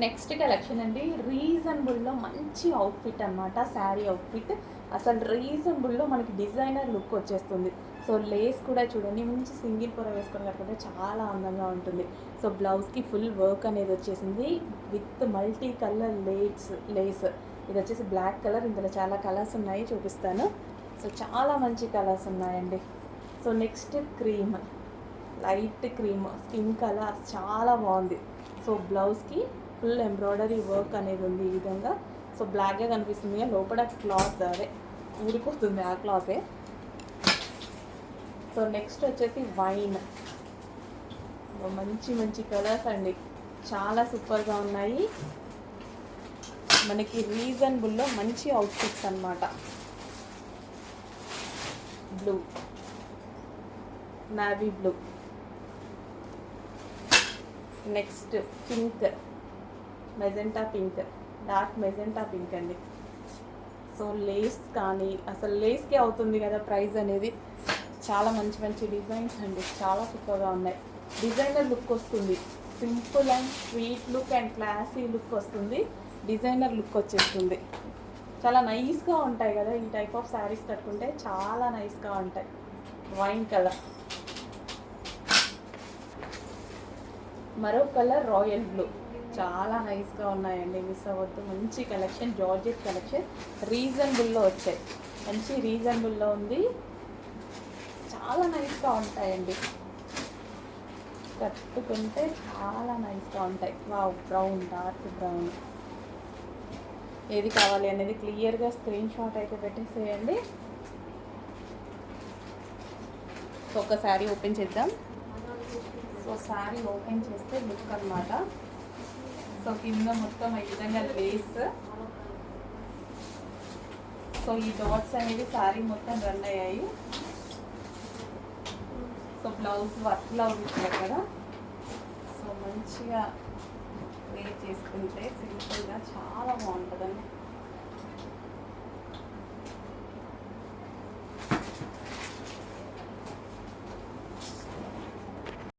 Next collection అండి. రీజనబుల్లో మంచి outfit అన్నమాట. శారీ అవుట్ఫిట్ అసలు రీజనబుల్లో మనకి డిజైనర్ లుక్ వచ్చేస్తుంది. సో లేస్ కూడా చూడండి. మంచి సింగిల్ పొర వేసుకొని కట్టుకుంటే చాలా అందంగా ఉంటుంది. సో బ్లౌజ్కి ఫుల్ వర్క్ అనేది వచ్చేసింది. With multi colour latest lace. ఇది వచ్చేసి బ్లాక్ కలర్. ఇందులో చాలా కలర్స్ ఉన్నాయి చూపిస్తాను. సో చాలా మంచి కలర్స్ ఉన్నాయండి. So next cream. Light cream. Skin colour చాలా బాగుంది. సో బ్లౌజ్కి ఫుల్ ఎంబ్రాయిడరీ వర్క్ అనేది ఉంది ఈ విధంగా. సో బ్లాక్గా కనిపిస్తుంది లోపల క్లాత్ అదే. ఊడిపోతుంది ఆ క్లాతే సో నెక్స్ట్ వచ్చేసి వైన్ మంచి మంచి కలర్స్ అండి. చాలా సూపర్గా ఉన్నాయి. మనకి రీజనబుల్లో మంచి అవుట్ఫిట్స్ అన్నమాట. Blue navy blue next pink magenta pink. Dark magenta pink అండి. సో లేస్ కానీ అసలు లేస్కే అవుతుంది కదా ప్రైస్ అనేది. చాలా మంచి మంచి డిజైన్స్ అండి. చాలా సూపర్గా ఉన్నాయి. డిజైనర్ లుక్ వస్తుంది. Simple and sweet look and classy look వస్తుంది. డిజైనర్ లుక్ వచ్చేస్తుంది. చాలా నైస్గా ఉంటాయి కదా ఈ టైప్ ఆఫ్ శారీస్ కట్టుకుంటే చాలా నైస్గా ఉంటాయి. Wine colour. మరో కలర్ రాయల్ బ్లూ. చాలా నైస్గా ఉన్నాయండి మిస్ అవ్వద్దు. మంచి కలెక్షన్ జార్జెట్ కలెక్షన్ రీజనబుల్లో వచ్చాయి. మంచి రీజనబుల్లో ఉంది. చాలా నైస్గా ఉంటాయండి. కట్టుకుంటే చాలా నైస్గా ఉంటాయి. Wow brown dark brown. ఏది కావాలి అనేది క్లియర్గా స్క్రీన్ షాట్ అయితే పెట్టేసేయండి. ఒక శారీ ఓపెన్ చేద్దాం. సో శారీ ఓపెన్ చేస్తే లుక్ అన్నమాట. సో కింద మొత్తం ఈ విధంగా లేస్. సో ఈ డాట్స్ అనేవి శారీ మొత్తం రన్ అయ్యాయి. సో బ్లౌజ్ వర్క్లో ఉంటుంది అక్కడ సో మంచిగా వేర్ చేసుకుంటే సింపుల్గా చాలా బాగుంటుందండి.